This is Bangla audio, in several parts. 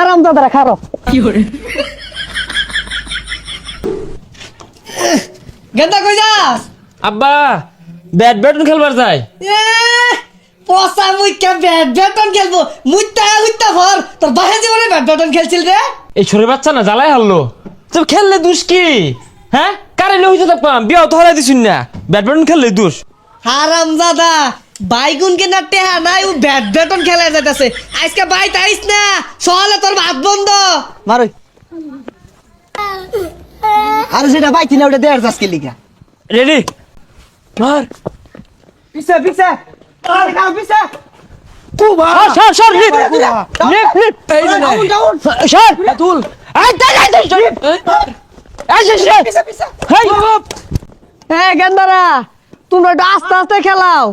হারাম দাদারা খারো। গেন্দা কই যাস? আব্বা ব্যাডমিন্টন খেলবার যাই। এ পচা মুইকা ব্যাডমিন্টন খেলব। মুইতা মুইতা ভর। তোর বাহে জীবনে ব্যাডমিন্টন খেলছিল রে। এই ছোট বাচ্চা না জ্বালাই হারলো। তো খেললে দোষ কি? হ্যাঁ? কারেন্ট হইতে থাকবাম? বিয়াও তো হরাই দিছুন না। ব্যাডমিন্টন খেললে দোষ। হারাম দাদা বাইগুন কে না টেহা নাই ও ব্যাডমিন্টন খেলা যাইতাছে। আজকে বাই তাইস না সহলে তোর ভাত বন্ধ। মারো আর সেটা বাইতি না ওটা দেড় যাস কে লিগা। রেডি মার। পিছে পিছে। আরে কাও পিছে। সর সর লিপ লিপ লিপ এই যে ডাউন ডাউন। সর। তুল। এই তাই তাই তাই এই যে পিছে পিছে। হেই। এ গেন্দারা তোমরা আস্তে আস্তে খেলাও।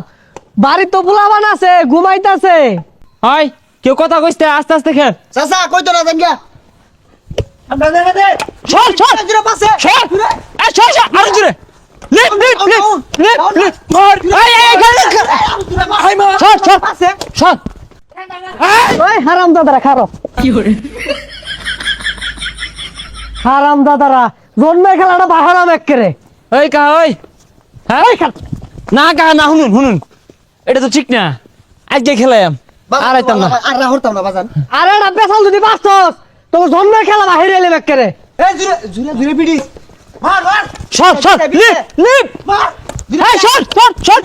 বাড়ি তো বুলাবান আছে ঘুমাইতাছে। হাই কেউ কথা কইতে আস্তে আস্তে খেল। চাচা কই তো না জাঙ্গা আমরা দেখা দে সর সর সর এই সর সর আরও জোরে। লিপ লিপ লিপ লিপ লিপ মার এই এই খেল খেল হাই মার সর সর সর ওই হারাম দাদারা খারো। হারাম দাদারা জন্মের খেলাটা বাহারাম একেরে ওই কা ওই। হ্যাঁ? না কা না শুনুন শুনুন। এটা তো ঠিক না। আজকে খেলাম। আর আইতাম না। আর রাহরতাম না বাজান। আরে না বেসাল যদি বাঁচছস তোর জন্মের খেলা বাহিরে এলে একেরে এই জুরে জুরে জুরে পিডিস মার মার। সর সর লিপ লিপ। মার। এই সর সর সর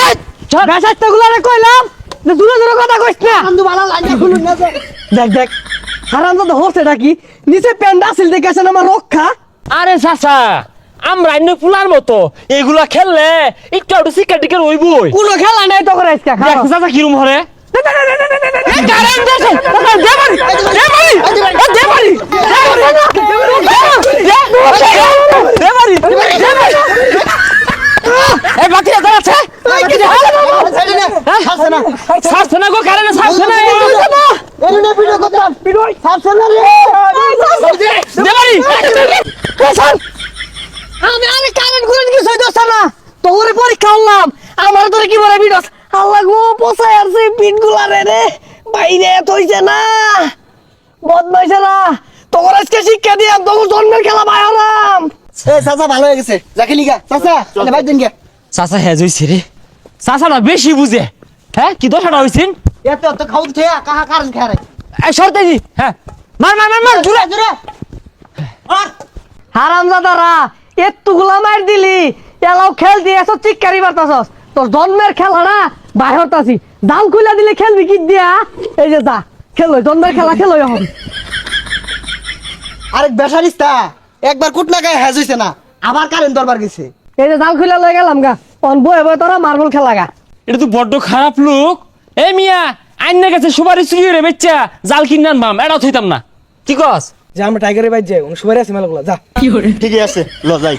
এই সর বেসাইতে গুলারে কইলাম যে দূরে দূরে কথা কইস না। আন্দু বালা লাইন খুলুন না যে। দেখ দেখ। হারাম দাদা হচ্ছে নাকি নিচে প্যান্ট আসিল দেখেছেন আমার রক্ষা? আরে চাচা আমরা এমনি ফুলার মতো এগুলা খেললে একটু একটু শিক্ষা কোনো খেলা নাই তো করে আজকে চাচা কিরম হরে ছাড়ছে না ছাড়ছে রে আমি আরে কারেন্ট করে কি সই দোস্ত না। তোরে পরীক্ষা হলাম আমার তোরে কি বলে বিডস আল্লাহ গো পোসায় আর সেই পিটগুলা রে রে বাইরে তইছে না। বদমাইছে না। তোর আজকে শিক্ষা দিয়াম তোর জন্মের খেলা বাইরাম এ চাচা ভালো হয়ে গেছে। যাকে লিগা চাচা চলে। ভাই দিন গে। চাচা হ্যাঁ জইছে রে। চাচাটা বেশি বুঝে। হ্যাঁ কি দশাটা হয়েছেন এত এত খাও দিতে কাহা কারণ খারে এই সরতে দি হ্যাঁ মার মার মার মার। জুড়ে জুরে মার হারাম দাদারা এত্তুগুলা মার দিলি। এলাও খেল দিয়ে এসব চিৎকারি মারতাছস। তোর জন্মের খেলা না বাইরতাছি দাম খুলে দিলে খেলবি কি দিয়া? এই যে দা খেলো জন্মের খেলা খেলো এখন। আরেক বেসারিস তা একবার কুটনা গায়ে হ্যাজ হইছে না আবার কারেন্ট দরবার গেছে। এই যে জাল খুলে লয়ে গেলাম গা। অন বয়ে বয়ে তোরা মার্বল খেলা গা। এটা তো বড্ড খারাপ লোক। এ মিয়া আইন কাছে সুপারি চুরি রে বেচ্চা? জাল কিনে আনবাম এটাও থইতাম না। কি কস? যে আমরা টাইগারের বাইর যাই সুবাই আছে মেলাগুলো যা। ঠিকই আছে ল যাই।